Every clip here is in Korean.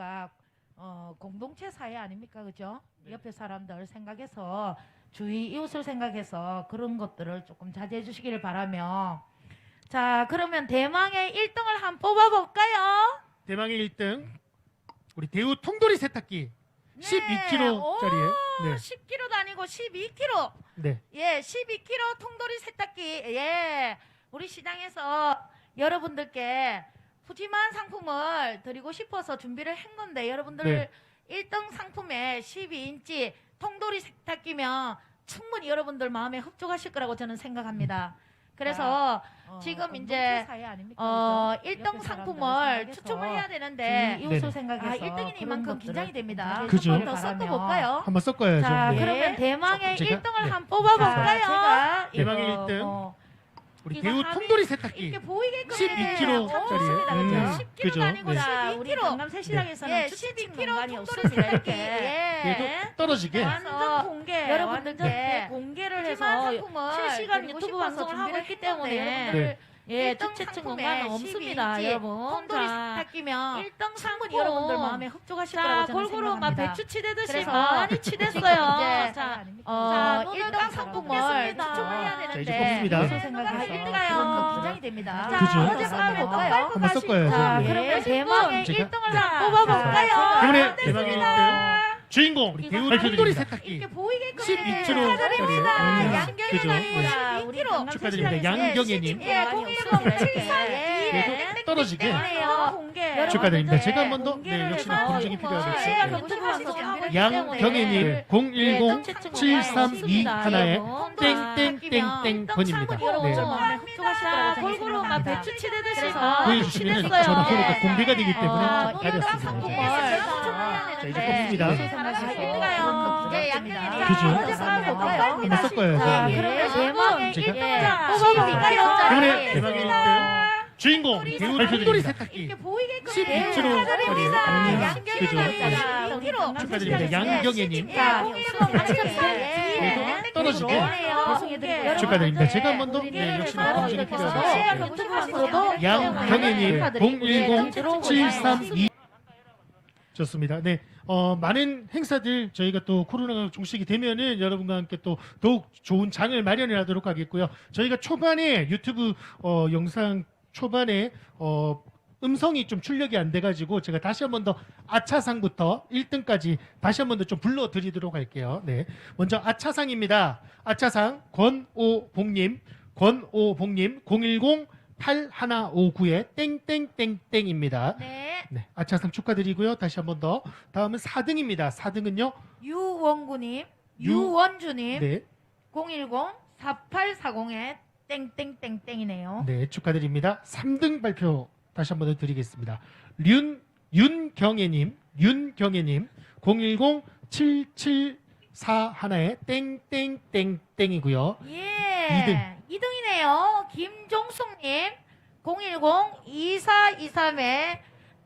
가 어, 공동체 사회 아닙니까, 그죠? 옆에 사람들 생각해서 주위 이웃을 생각해서 그런 것들을 조금 자제해 주시기를 바라며 자 그러면 대망의 1등을 한번 뽑아볼까요? 대망의 1등 우리 대우 통돌이 세탁기 12kg짜리예요. 네. 10kg도 아니고 12kg. 네. 예, 12kg 통돌이 세탁기. 예. 우리 시장에서 여러분들께 푸짐한 상품을 드리고 싶어서 준비를 한 건데 여러분들 네. 1등 상품에 12인치 통돌이 세탁기면 충분히 여러분들 마음에 흡족하실 거라고 저는 생각합니다. 그래서 지금 이제 어, 1등 상품을 추첨을 해야 되는데 네네. 이웃을 생각해서 아, 1등이니 이만큼 긴장이 됩니다. 그죠. 조금 더 섞어볼까요? 한번 섞어야죠. 자, 네. 그러면 대망의 조금 제가- 1등을 네. 한번 뽑아볼까요? 대망의 이거 1등. 뭐 우리 이거 대우 하면 통돌이 이렇게 세탁기 보이게끔 12kg 짜리예요. 음, 10kg도 그죠. 아니고 네. 자, 우리 12kg. 강남 새시장에서는 예, 추측 12kg 공간이 통돌이 없습니다. 세탁기. 이렇게. 예. 떨어지게 완전 공개, 여러분들께 완전 공개를 푸짐한 해서 실시간 유튜브 방송을 하고 있기 때문에 여러분들 네. 예, 상품에 공간은 없습니다, 12인치 여러분. 통돌이 자, 세탁기면 1등 상품. 여러분들 마음에 흡족하실 거라고 자, 저는 골고루 막 생각합니다. 배추 치대듯이 그래서 많이 치댔어요. 자, 어, 자, 눈을 1등 깜빡 상품을 뽑겠습니다. 추첨을 해야 자, 이제 되는데 뽑습니다. 이웃을 생각해서? 그런 거 긴장이 됩니다. 자, 그죠. 어젯밤에 또 볼까요? 빨고 한번. 자, 네. 그러면 대망의 제가- 1등을 네. 한번 뽑아볼까요? 이번에 대망의 1등 주인공 우리 배우 밝혀드립니다. 이렇게 보이게끔 12kg 축하드립니다. 어, 양경의 그죠? 12kg. 예. 축하드립니다. 양경애님. 예, 예 010 74 계속 떨어지게 공개. 축하드립니다. 제가 한 번 더 네, 네 역시나 검증이 필요하겠죠. 네. 양경애님, 0107321 하나에 땡땡땡땡 번입니다. 네. 골고루 막 배추 치대듯이 보여주시면 저는 서로가 그러니까 공개가 되기 때문에 가렸습니다. 네. 자 이제 뽑습니다. 한번 섞어야죠. 그러면 네. 제가 제가 뽑아볼까요? 대박이 있어요. 주인공 대우 통돌이 세탁기 이렇게 보이게끔 12kg 축하드립니다. 짜리. 음, 양견이 그죠. 아닙니다. 네. 1kg 축하드립니다. 양경애님. 자, 그래도 떨어지게 네. 축하드립니다. 제가 한번 더 네, 역시나 검증이 네. 유튜브 방송으로도 양경애님 축하드리고, 네, 010 732 좋습니다. 네, 어, 많은 행사들 저희가 또 코로나가 종식이 되면은 여러분과 함께 또 더욱 좋은 장을 마련을 하도록 하겠고요. 저희가 초반에 유튜브 어, 영상 초반에 어, 음성이 좀 출력이 안 돼가지고 제가 다시 한 번 더 아차상부터 1등까지 다시 한 번 더 좀 불러드리도록 할게요. 네, 먼저 아차상입니다. 아차상 권오봉님, 권오봉님 010 8159에 땡땡땡땡입니다. 네. 네, 아차상 축하드리고요. 다시 한 번 더. 다음은 4등입니다. 4등은요. 유원구님, 유- 유원주님, 네, 010-4840에 땡땡땡땡이네요. 네, 축하드립니다. 3등 발표 다시 한번더 드리겠습니다. 윤 윤경애 님, 윤경애 님, 010 774 하나에 땡땡땡땡이고요. 예. 2등. 이네요 김종숙 님 010-2423에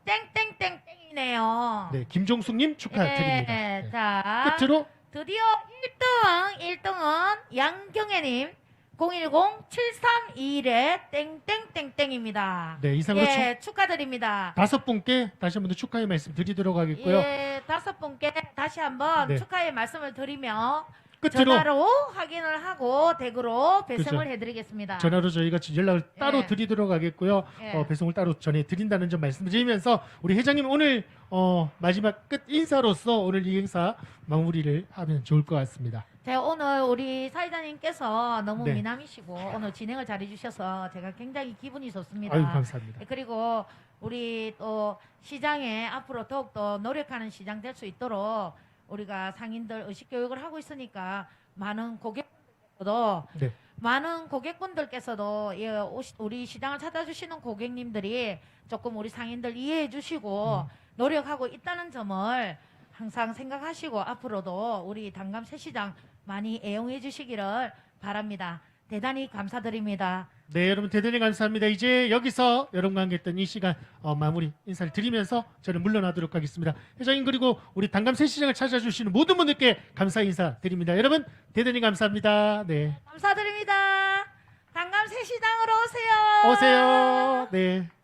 땡땡땡땡이네요. 네, 김종숙 님 축하드립니다. 예, 네. 자, 끝으로 드디어 1등, 1등은 양경애 님 010-7321에 땡땡땡땡입니다. 네, 이상으로 총 예, 축하드립니다. 다섯 분께 다시 한번더 축하의 말씀 드리도록 하겠고요. 예, 다섯 분께 다시 한번 네. 축하의 말씀을 드리며 끝으로 전화로 확인을 하고 댁으로 배송을 그죠. 해드리겠습니다. 전화로 저희가 연락을 따로 예. 드리도록 하겠고요. 예. 어, 배송을 따로 전해드린다는 점 말씀드리면서 우리 회장님 오늘 어, 마지막 끝 인사로서 오늘 이 행사 마무리를 하면 좋을 것 같습니다. 제가 오늘 우리 사회자님께서 너무 네. 미남이시고 오늘 진행을 잘해주셔서 제가 굉장히 기분이 좋습니다. 아유 감사합니다. 그리고 우리 또 시장에 앞으로 더욱더 노력하는 시장 될 수 있도록 우리가 상인들 의식 교육을 하고 있으니까 많은 고객분들도 네. 많은 고객분들께서도 예, 오시- 우리 시장을 찾아주시는 고객님들이 조금 우리 상인들 이해해 주시고 음. 노력하고 있다는 점을 항상 생각하시고 앞으로도 우리 당감 새 시장 많이 애용해 주시기를 바랍니다. 대단히 감사드립니다. 네 여러분 대단히 감사합니다. 이제 여기서 여러분과 함께했던 이 시간 어, 마무리 인사를 드리면서 저는 물러나도록 하겠습니다. 회장님 그리고 우리 당감 새 시장을 찾아주시는 모든 분들께 감사 인사 드립니다. 여러분 대단히 감사합니다. 네 감사드립니다. 당감 새시장으로 오세요. 오세요. 네.